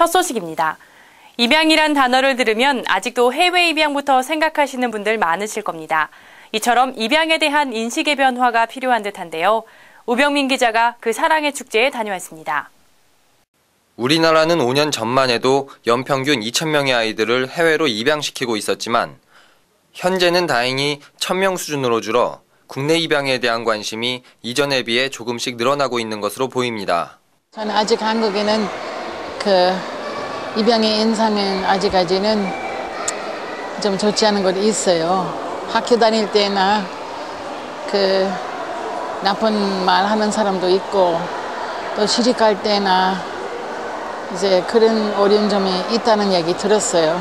첫 소식입니다. 입양이란 단어를 들으면 아직도 해외 입양부터 생각하시는 분들 많으실 겁니다. 이처럼 입양에 대한 인식의 변화가 필요한 듯한데요. 우병민 기자가 그 사랑의 축제에 다녀왔습니다. 우리나라는 5년 전만 해도 연평균 2,000명의 아이들을 해외로 입양시키고 있었지만 현재는 다행히 1,000명 수준으로 줄어 국내 입양에 대한 관심이 이전에 비해 조금씩 늘어나고 있는 것으로 보입니다. 저는 아직 한국에는 그 입양의 인상은 아직까지는 좀 좋지 않은 것이 있어요. 학교 다닐 때나 그 나쁜 말 하는 사람도 있고 또 시집갈 때나 이제 그런 어려운 점이 있다는 얘기 들었어요.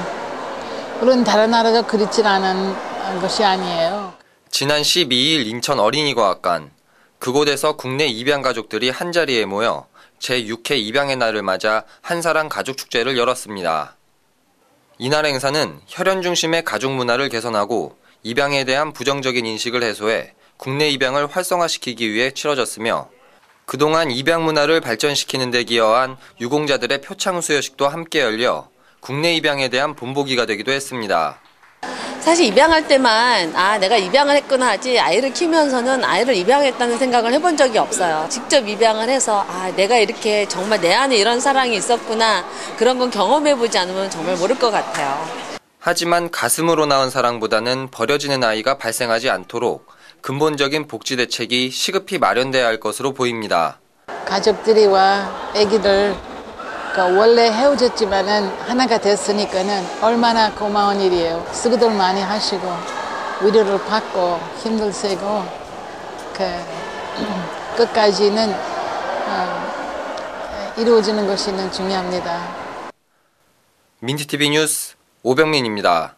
물론 다른 나라가 그렇진 않은 것이 아니에요. 지난 12일 인천 어린이과학관 그곳에서 국내 입양 가족들이 한자리에 모여 제6회 입양의 날을 맞아 한사랑 가족 축제를 열었습니다. 이날 행사는 혈연 중심의 가족 문화를 개선하고 입양에 대한 부정적인 인식을 해소해 국내 입양을 활성화시키기 위해 치러졌으며 그동안 입양 문화를 발전시키는 데 기여한 유공자들의 표창 수여식도 함께 열려 국내 입양에 대한 본보기가 되기도 했습니다. 사실 입양할 때만 아 내가 입양을 했구나 하지 아이를 키우면서는 아이를 입양했다는 생각을 해본 적이 없어요. 직접 입양을 해서 아 내가 이렇게 정말 내 안에 이런 사랑이 있었구나 그런 건 경험해보지 않으면 정말 모를 것 같아요. 하지만 가슴으로 낳은 사랑보다는 버려지는 아이가 발생하지 않도록 근본적인 복지 대책이 시급히 마련돼야 할 것으로 보입니다. 가족들이 와 아기들 그 원래 헤어졌지만은 하나가 됐으니까는 얼마나 고마운 일이에요. 수고들 많이 하시고 위로를 받고 힘들 세고 그 끝까지는 어, 이루어지는 것이 중요합니다. 민트TV 뉴스 오병민입니다.